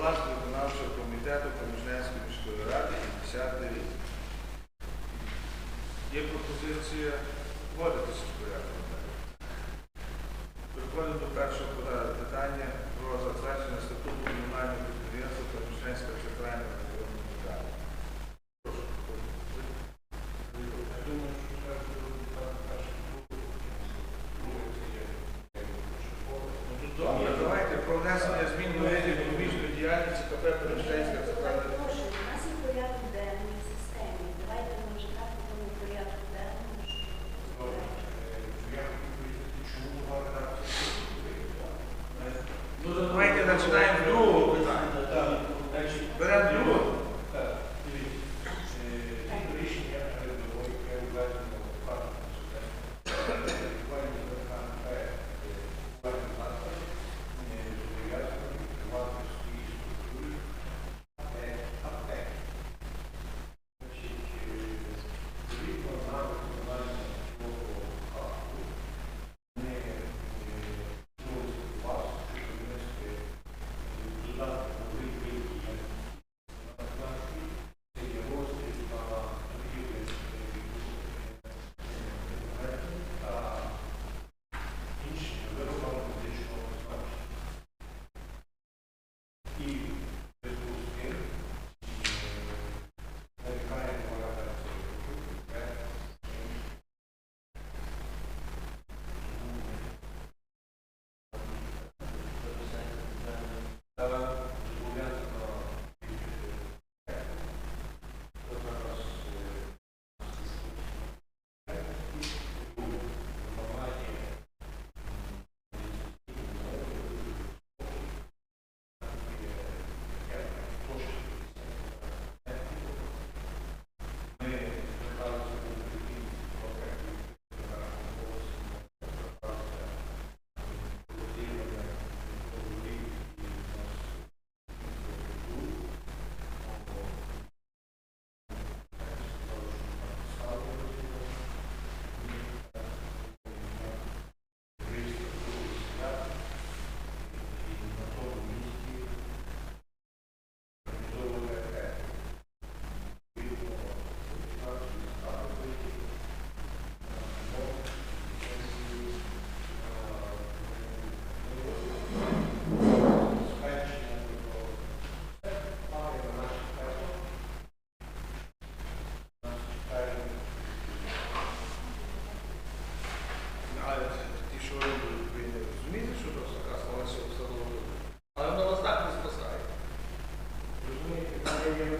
палат виконавчого комітету Коміжненської міської ради 10 рік. Є пропозиція вводитися з порядку. Переходимо до першого питання про затвердження статуту комунального підприємства Коміжненська центральна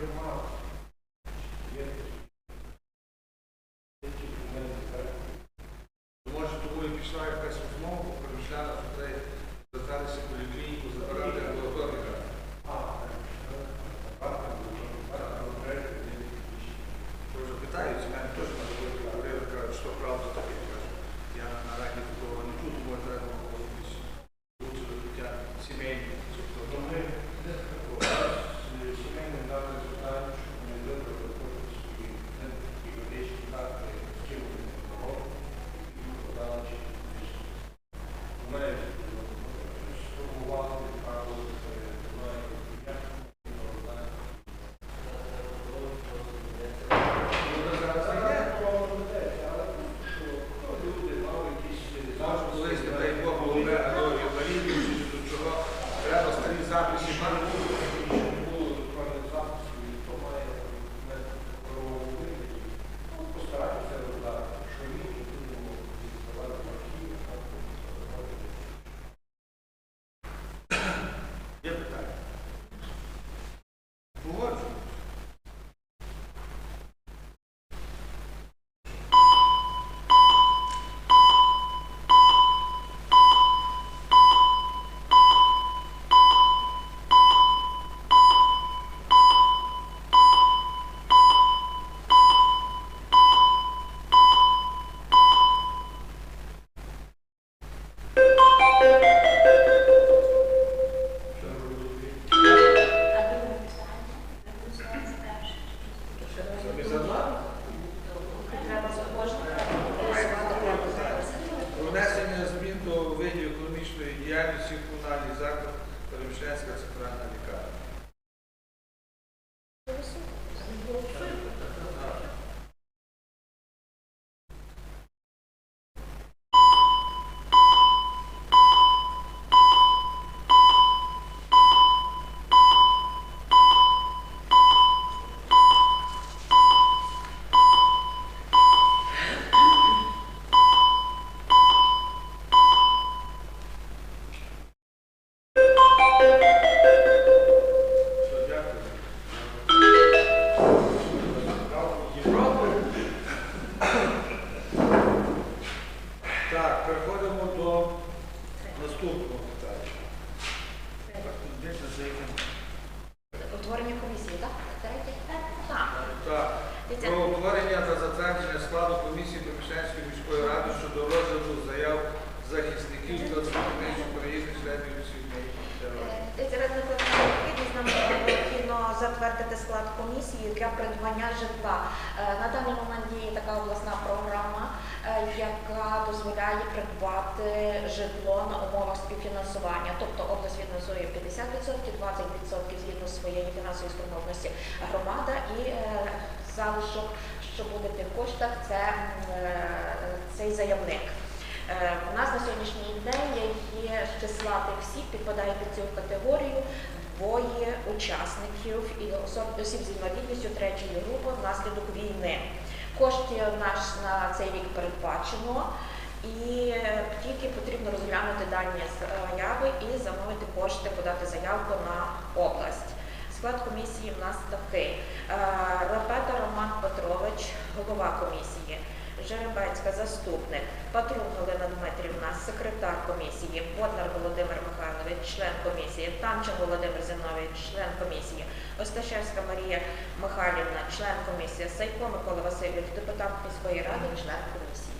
one На даний момент діє така обласна програма, е, яка дозволяє придбати житло на умовах співфінансування. Тобто область фінансує 50%, 20% згідно своєї фінансової спроможності громада і е, залишок, що буде в тих коштах, це е, цей заявник. Е, У нас на сьогоднішній день є числа тих всіх, підпадає під цю категорію двоє учасників і осіб з інвалідністю третьої групи внаслідок війни. Коштів наш на цей рік передбачено, і е, тільки потрібно розглянути дані заяви і замовити кошти, подати заявку на область. Склад комісії в нас такий. Е, Рапета Роман Петрович, голова комісії. Жеребецька заступник, Патрун Галина Дмитрівна, секретар комісії, Боднар Володимир Михайлович, член комісії, Тамчин Володимир Зинович, член комісії, Осташевська Марія Михайлівна, член комісії, Сайко Микола Васильович, депутат міської ради, член комісії.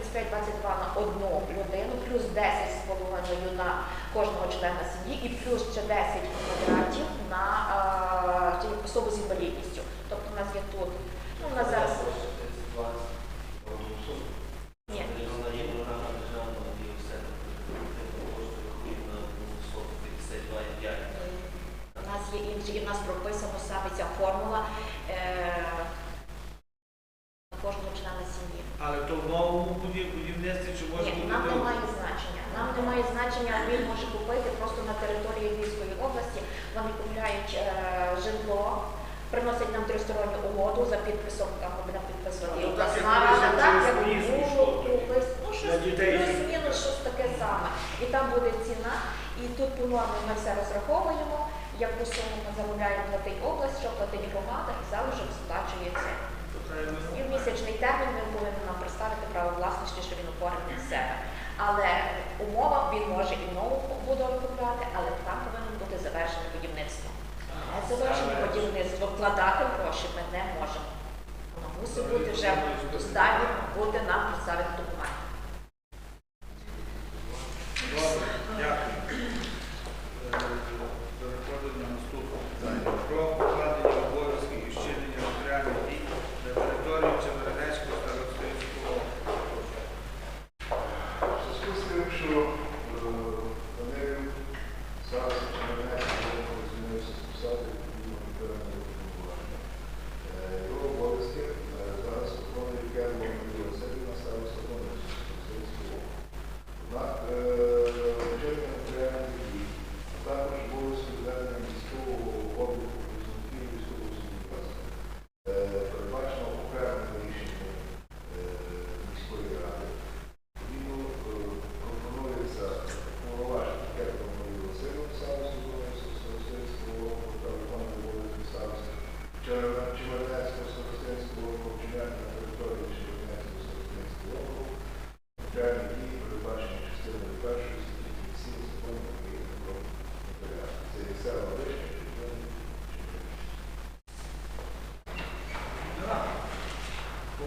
35-22 на одну людину, плюс 10 з половиною на кожного члена сім'ї і плюс ще 10 квадратів на е, особу з інвалідністю. Тобто у нас є тут, ну у нас зараз житло, приносять нам тристоронню угоду за підписом, там вона підписує і обласна так як було колись, ну щось плюс-мінус, щось таке саме. І там буде ціна, і тут по нормі ми все розраховуємо, яку суму ми замовляємо платить область, що платить громада, і залишок сплачується. І в місячний термін ми повинен нам представити право власності, що він оформить себе. Але умова він може і нову будову купувати, але там завершити будівництво, вкладати гроші ми не можемо. Воно мусить бути вже достатньо бути на допомогу.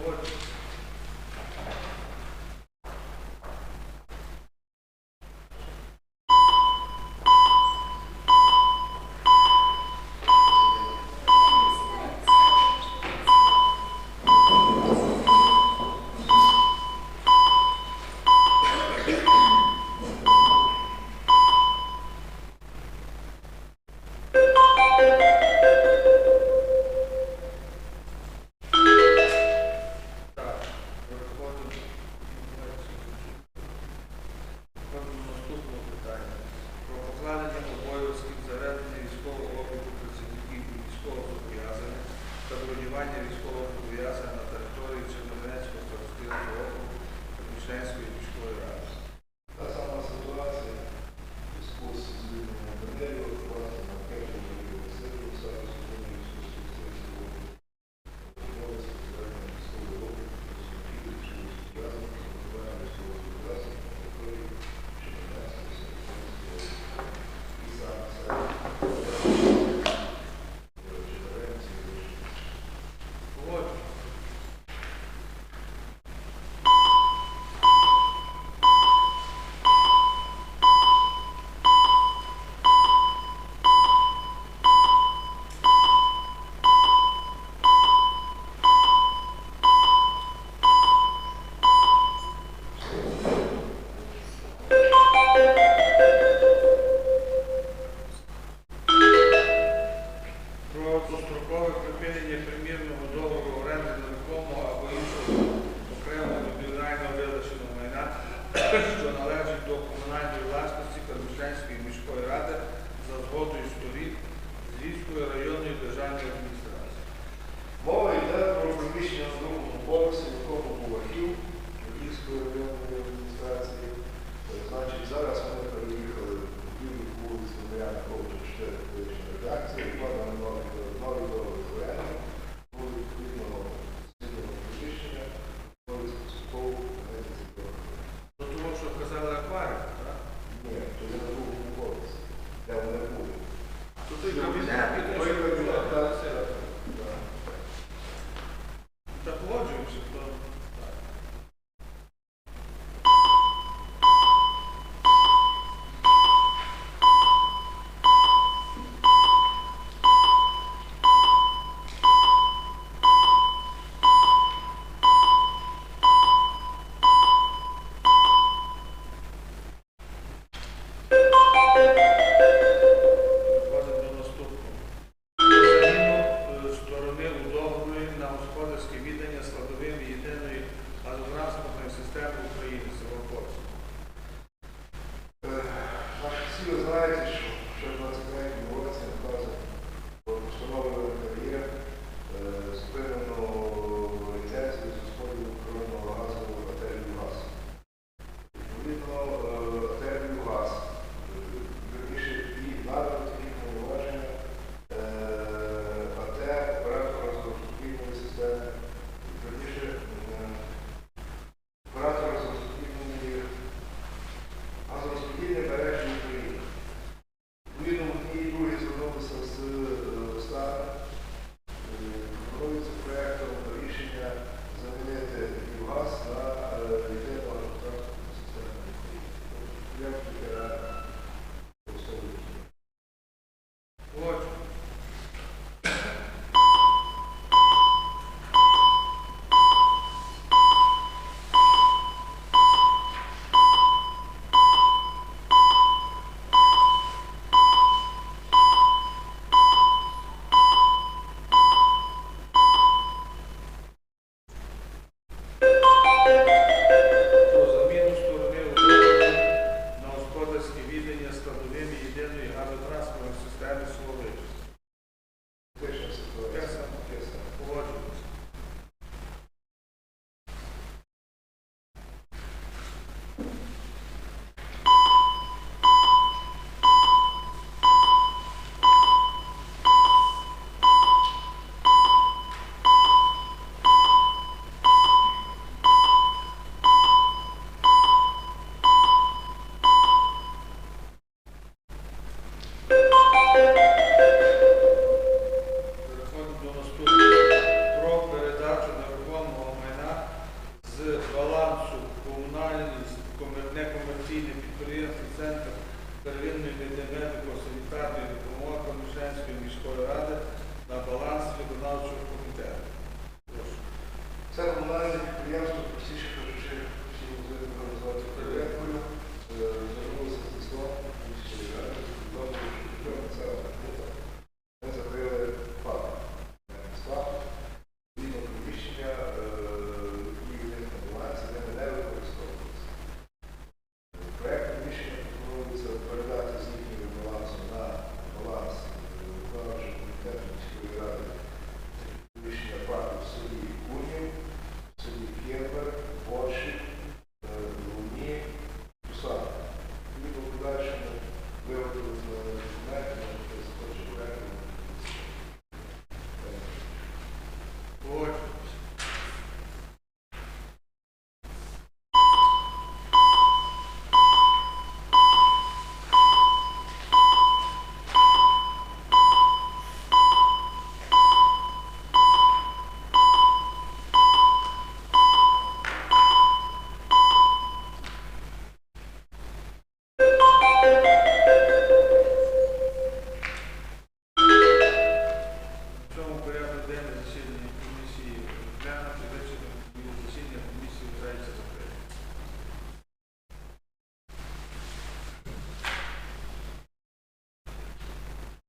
Lord. Foi